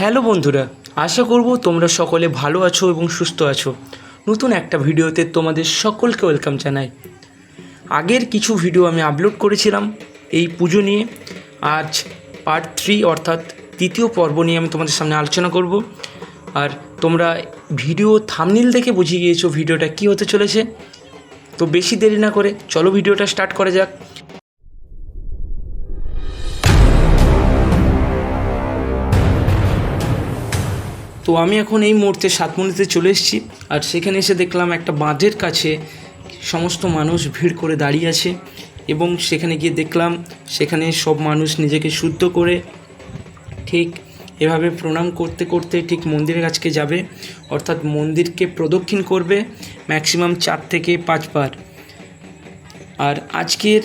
Hello বন্ধুরা, আশা করব তোমরা সকলে ভালো আছো এবং সুস্থ আছো। নতুন একটা ভিডিওতে তোমাদের সকলকে ওয়েলকাম জানাই। আগের কিছু ভিডিও আমি আপলোড করেছিলাম এই পুজো নিয়ে। আজ পার্ট থ্রি অর্থাৎ তৃতীয় পর্ব নিয়ে আমি তোমাদের সামনে আলোচনা করব। আর তোমরা ভিডিও থামনিল দেখে বুঝিয়ে গিয়েছো ভিডিওটা কী হতে চলেছে। তো বেশি দেরি না করে চলো ভিডিওটা স্টার্ট করা যাক। তো আমি এখন এই মুহূর্তে সাতমণিতে চলে এসেছি আর সেখানে এসে দেখলাম একটা বাঁধের কাছে সমস্ত মানুষ ভিড় করে দাঁড়িয়ে আছে এবং সেখানে গিয়ে দেখলাম সেখানে সব মানুষ নিজেকে শুদ্ধ করে ঠিক এভাবে প্রণাম করতে করতে ঠিক মন্দিরের কাছকে যাবে, অর্থাৎ মন্দিরকে প্রদক্ষিণ করবে ম্যাক্সিমাম চার থেকে পাঁচবার আর আজকের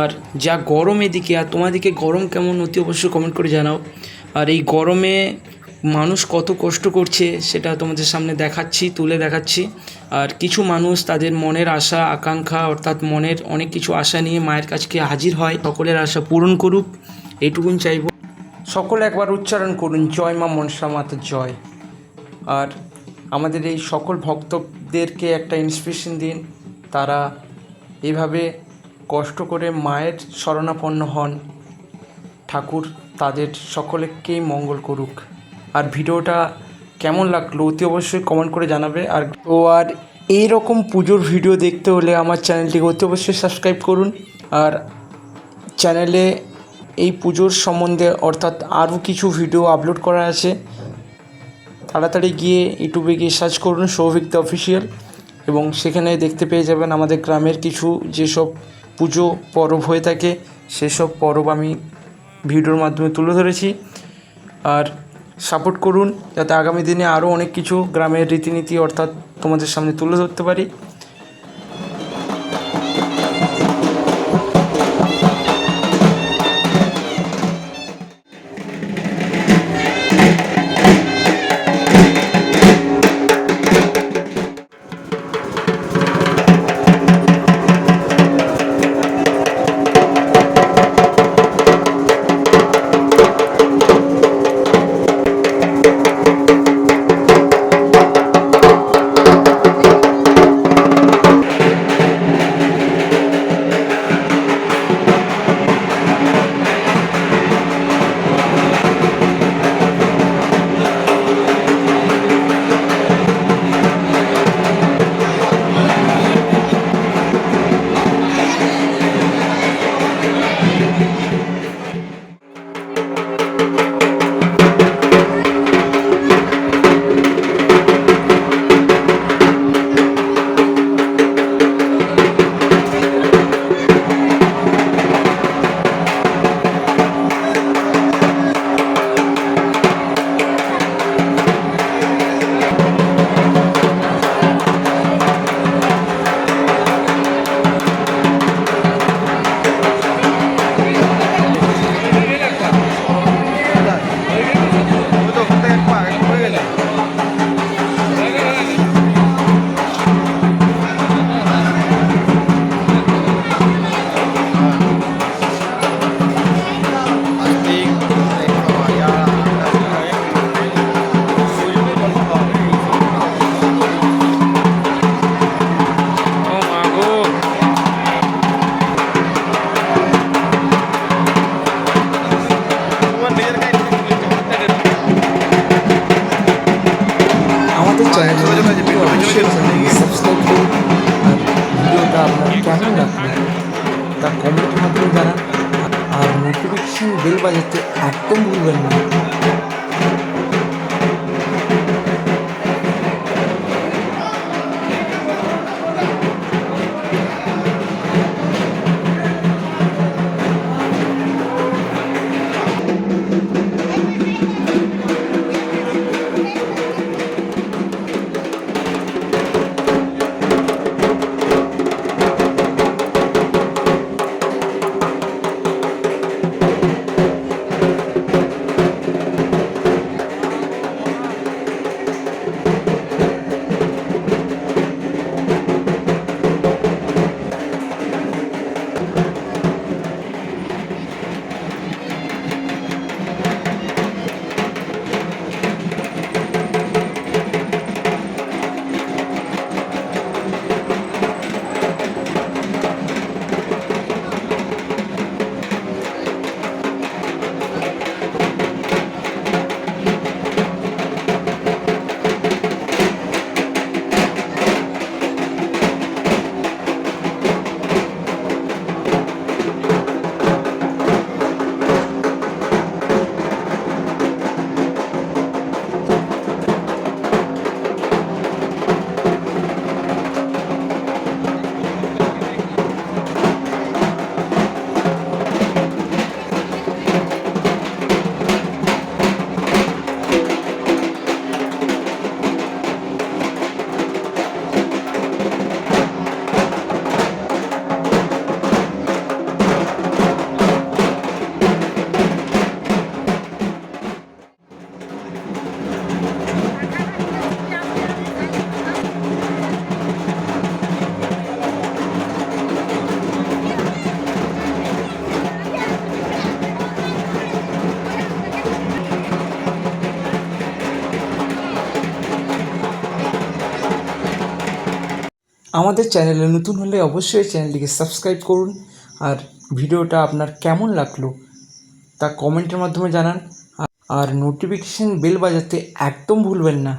আর যা গরম এদিকে, আর তোমাদেরকে গরম কেমন অতি অবশ্যই কমেন্ট করে জানাও। আর এই গরমে মানুষ কত কষ্ট করছে সেটা তোমাদের সামনে দেখাচ্ছি, তুলে দেখাচ্ছি। আর কিছু মানুষ তাদের মনের আশা, আকাঙ্ক্ষা অর্থাৎ মনের অনেক কিছু আশা নিয়ে মায়ের কাছকে হাজির হয়। সকলের আশা পূরণ করুক, এইটুকুন চাইব। সকলে একবার উচ্চারণ করুন, জয় মা মনসা মাতা, জয়। আর আমাদের এই সকল ভক্তদেরকে একটা ইন্সপিরেশন দিন, তারা এইভাবে কষ্ট করে মায়ের শরণাপন্ন হন। ঠাকুর তাদের সকলেকেই মঙ্গল করুক। আর ভিডিওটা কেমন লাগল অতি অবশ্যই কমেন্ট করে জানাবে। আর ও আর এই রকম পুজোর ভিডিও দেখতে হলে আমার চ্যানেলটিকে অতি অবশ্যই সাবস্ক্রাইব করুন। আর চ্যানেলে এই পুজোর সম্বন্ধে অর্থাৎ আরও কিছু ভিডিও আপলোড করা আছে। তাড়াতাড়ি গিয়ে ইউটিউবে গিয়ে সার্চ করুন সৌভিক দ্য অফিসিয়াল এবং সেখানে দেখতে পেয়ে যাবেন আমাদের গ্রামের কিছু যেসব পুজো পরব হয়ে থাকে, সেসব পরব আমি ভিডিওর মাধ্যমে তুলে ধরেছি। আর সাপোর্ট করুন, যাতে আগামী দিনে আরও অনেক কিছু গ্রামের রীতিনীতি অর্থাৎ তোমাদের সামনে তুলে ধরতে পারি। বাজাতে একদম ভুলবেন না। আমাদের চ্যানেলে নতুন হলে অবশ্যই চ্যানেলটিকে সাবস্ক্রাইব করুন। আর ভিডিওটা আপনার কেমন লাগল তা কমেন্টের মাধ্যমে জানান। আর নোটিফিকেশান বেল বাজাতে একদম ভুলবেন না।